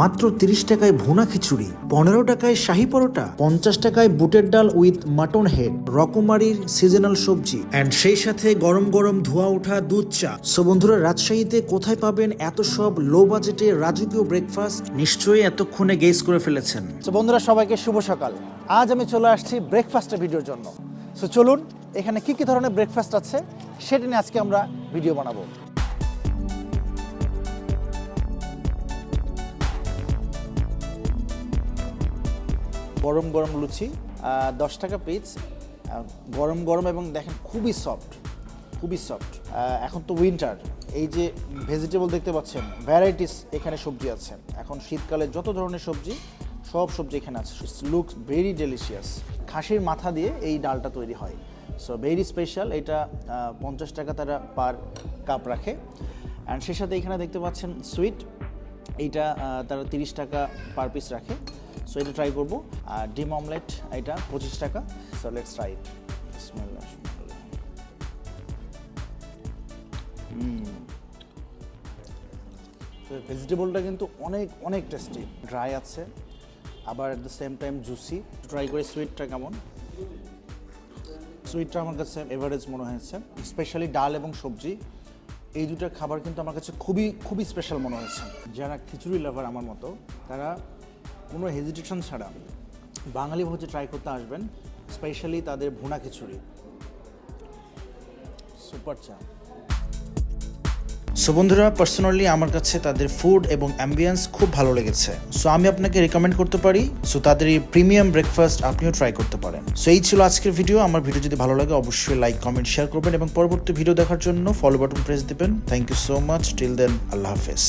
মাত্র তিরিশ টাকায় ভুনা খিচুড়ি, পনেরো টাকায় শাহি পরোটা, পঞ্চাশ টাকায় বুটের ডাল উইথ মাটন হেড, রকমারির সিজনাল সবজি অ্যান্ড সেই সাথে গরম গরম ধোয়া ওঠা দুধ চা। সো বন্ধুরা, রাজশাহীতে কোথায় পাবেন এত সব লো বাজেটে রাজকীয় ব্রেকফাস্ট নিশ্চয়ই এতক্ষণে গেস করে ফেলেছেন। তো বন্ধুরা, সবাইকে শুভ সকাল। আজ আমি চলে আসছি ব্রেকফাস্টের ভিডিওর জন্য। সো চলুন, এখানে কি কি ধরনের ব্রেকফাস্ট আছে, সেটা নিয়ে আজকে আমরা ভিডিও বানাবো। গরম গরম লুচি দশ টাকা পিস গরম গরম এবং দেখেন খুবই সফট খুবই সফট এখন তো উইন্টার এই যে ভেজিটেবল দেখতে পাচ্ছেন ভ্যারাইটিস এখানে সবজি আছে। এখন শীতকালে যত ধরনের সবজি, সব সবজি এখানে আছে। লুকস ভেরি ডেলিশিয়াস খাসির মাথা দিয়ে এই ডালটা তৈরি হয়। সো ভেরি স্পেশাল এটা পঞ্চাশ টাকা তারা পার কাপ রাখে। অ্যান্ড সেই সাথে এখানে দেখতে পাচ্ছেন সুইট এইটা তারা তিরিশ টাকা পার পিস রাখে। সো এটা ট্রাই করব। আর ডিম অমলেট এটা পঁচিশ টাকা। সো লেটস ট্রাই স্মেল ভেজিটেবলটা কিন্তু অনেক অনেক টেস্টি ড্রাই আছে, আবার at the same time juicy try করে সুইটটা কেমন? সুইটটা আমার কাছে এভারেজ মনে হয়েছে। স্পেশালি ডাল এবং সবজি। এই দুটো খাবার কিন্তু আমার কাছে খুবই খুবই স্পেশাল মনে হয়েছে। যারা খিচুড়ি লাভার আমার মতো, তারা কোনো হেজিটেশন ছাড়া বাঙালি ভোজে ট্রাই করতে আসবেন স্পেশালি তাদের ভুনা খিচুড়ি। সুপার চা। সো বন্ধুরা পার্সোনালি আমার কাছে তাদের ফুড এবং অ্যাম্বিয়েন্স খুব ভালো লেগেছে। সো আমি আপনাকে রেকমেন্ড করতে পারি সো তাদের এই প্রিমিয়াম ব্রেকফাস্ট আপনিও ট্রাই করতে পারেন। সো এই ছিল আজকের ভিডিও আমার ভিডিও যদি ভালো লাগে অবশ্যই লাইক কমেন্ট শেয়ার করবেন এবং পরবর্তী ভিডিও দেখার জন্য ফলো বাটন প্রেস দিবেন। Thank you so much till then আল্লাহ হাফেজ।